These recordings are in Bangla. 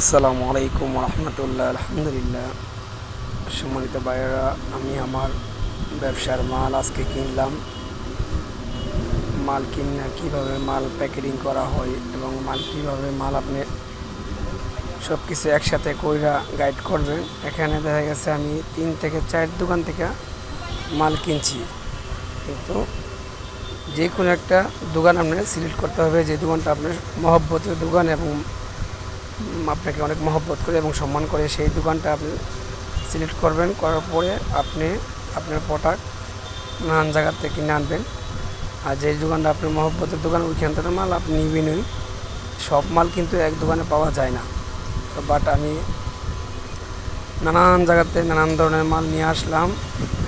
আসসালামু আলাইকুম রহমতুল্লাহ, আলহামদুলিল্লাহ। সম্মানিত ভাইয়েরা, আমি আমার ব্যবসার মাল আজকে কিনলাম। মাল কিনে কীভাবে মাল প্যাকেটিং করা হয় এবং মাল কীভাবে মাল আপনি সব কিছু একসাথে কইরা গাইড করবেন, এখানে দেখা গেছে আমি তিন থেকে চার দোকান থেকে মাল কিনছি। কিন্তু যে কোনো একটা দোকান আপনার সিলেক্ট করতে হবে, যে দোকানটা আপনার মহব্বতের দোকান এবং আপনাকে অনেক মহব্বত করে এবং সম্মান করে সেই দোকানটা আপনি সিলেক্ট করবেন, করার পরে আপনি আপনার প্রোডাক্ট নানান জায়গার থেকে কিনে আনবেন আর যে দোকানটা আপনার মহব্বতের দোকান ওইখান থেকে মাল আপনি নিবেনই সব মাল কিন্তু এক দোকানে পাওয়া যায় না। বাট আমি নানান জায়গাতে নানান ধরনের মাল নিয়ে আসলাম।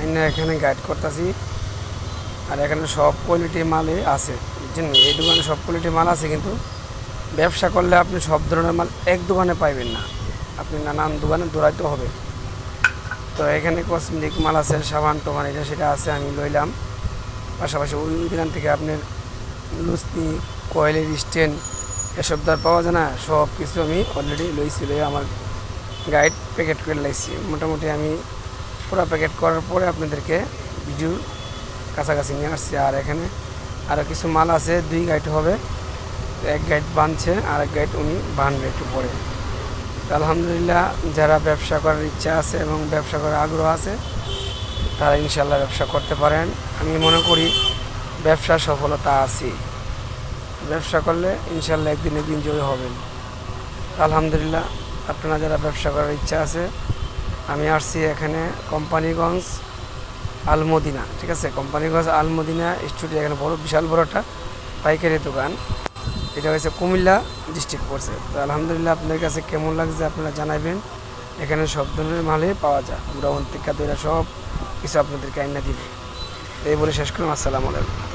এনে এখানে গাইড করতেছি। আর এখানে সব কোয়ালিটির মালই আছে। এই দোকানে সব কোয়ালিটির মাল আছে কিন্তু ব্যবসা করলে আপনি সব ধরনের মাল এক দোকানে পাইবেন না। আপনি নানান দোকানে দৌড়াইতে হবে। তো এখানে কসমেটিক মাল আছে, সাবান টোবান, এটা সেটা আছে, আমি লইলাম। পাশাপাশি ওই দোকান থেকে আপনার লুসনি কয়েলের স্ট্যান্ড এসব দ্বার পাওয়া যায় না। সব কিছু আমি অলরেডি লইছি লই আমার গাইড প্যাকেট করে লাইছি। মোটামুটি আমি পুরো প্যাকেট করার পরে আপনাদেরকে ভিডিওর কাছাকাছি নিয়ে আসছি। আর এখানে আরও কিছু মাল আছে, দুই গাইড হবে। এক গাইড বানছে, আর এক গাইড উনি বানবে একটু পরে। আলহামদুলিল্লাহ যারা ব্যবসা করার ইচ্ছা আছে এবং ব্যবসা করার আগ্রহ আছে, তারা ইনশাল্লাহ ব্যবসা করতে পারেন। আমি মনে করি ব্যবসার সফলতা আছে ব্যবসা করলে ইনশাল্লাহ একদিন একদিন জয়ী হবেন। আলহামদুলিল্লাহ আপনারা যারা ব্যবসা করার ইচ্ছা আছে, আমি আসছি এখানে কোম্পানিগঞ্জ আলমদিনা, ঠিক আছে? কোম্পানিগঞ্জ আলমদিনা স্টুডিও, এখানে বড়, বিশাল বড় একটা পাইকারি দোকান। এটা হয়েছে কুমিল্লা ডিস্ট্রিক্ট পড়ছে। তো আলহামদুলিল্লাহ আপনাদের কাছে কেমন লাগছে আপনারা জানাবেন এখানে সব ধরনের মালই পাওয়া যায়। গ্রহণ টিকা দইরা সব কিছু আপনাদেরকে আইনা দিবে। এই বলে শেষ করলাম। আসসালামু আলাইকুম।